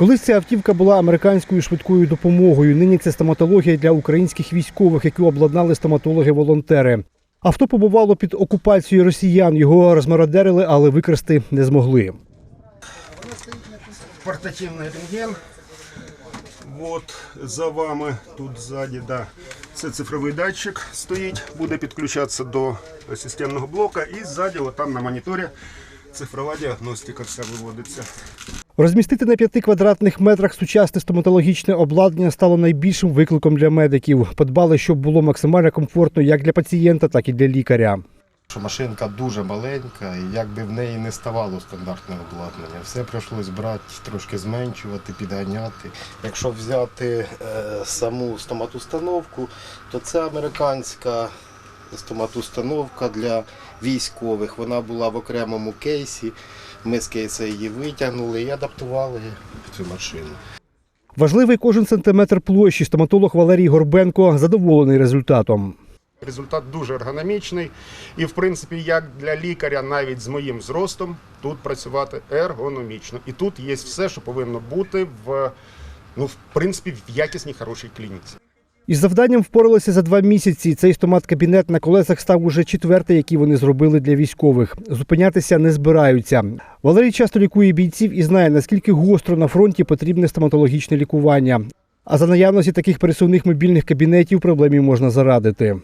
Колись ця автівка була американською швидкою допомогою. Нині це стоматологія для українських військових, яку обладнали стоматологи-волонтери. Авто побувало під окупацією росіян. Його розмародерили, але викрасти не змогли. портативный рентген. Вот за вами тут ззаді, да. Це цифровий датчик стоїть, буде підключатися до системного блока і ззаді, от там на моніторі, цифрова діагностика вся виводиться. Розмістити на п'яти квадратних метрах сучасне стоматологічне обладнання стало найбільшим викликом для медиків. Подбали, щоб було максимально комфортно як для пацієнта, так і для лікаря. машинка дуже маленька, і якби в неї не ставало стандартне обладнання. Все прийшлось брати, трошки зменшувати, підганяти. Якщо взяти е, саму стоматустановку, то це американська стоматустановка для військових. Вона була в окремому кейсі. Ми з кейса її витягнули і адаптували цю машину. Важливий кожен сантиметр площі. Стоматолог Валерій Горбенко задоволений результатом. Результат дуже ергономічний. І, в принципі, як для лікаря, навіть з моїм зростом, тут працювати ергономічно. І тут є все, що повинно бути в, ну, в принципі, в якісній хорошій клініці. Із завданням впоралися за два місяці. Цей стомат-кабінет на колесах став уже четвертий, який вони зробили для військових. Зупинятися не збираються. Валерій часто лікує бійців і знає, наскільки гостро на фронті потрібне стоматологічне лікування. А за наявності таких пересувних мобільних кабінетів проблемі можна зарадити.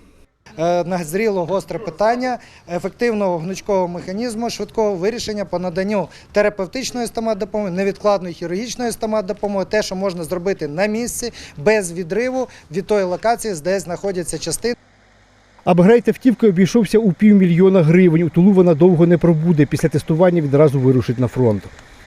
Е, назріло гостре питання ефективного гнучкового механізму швидкого вирішення по наданню терапевтичної стоматдопомоги, невідкладної хірургічної стоматдопомоги, те, що можна зробити на місці без відриву від тої локації, де знаходяться частини. Апгрейд автівки обійшовся у півмільйона гривень. У Тулу вона довго не пробуде. Після тестування відразу вирушить на фронт.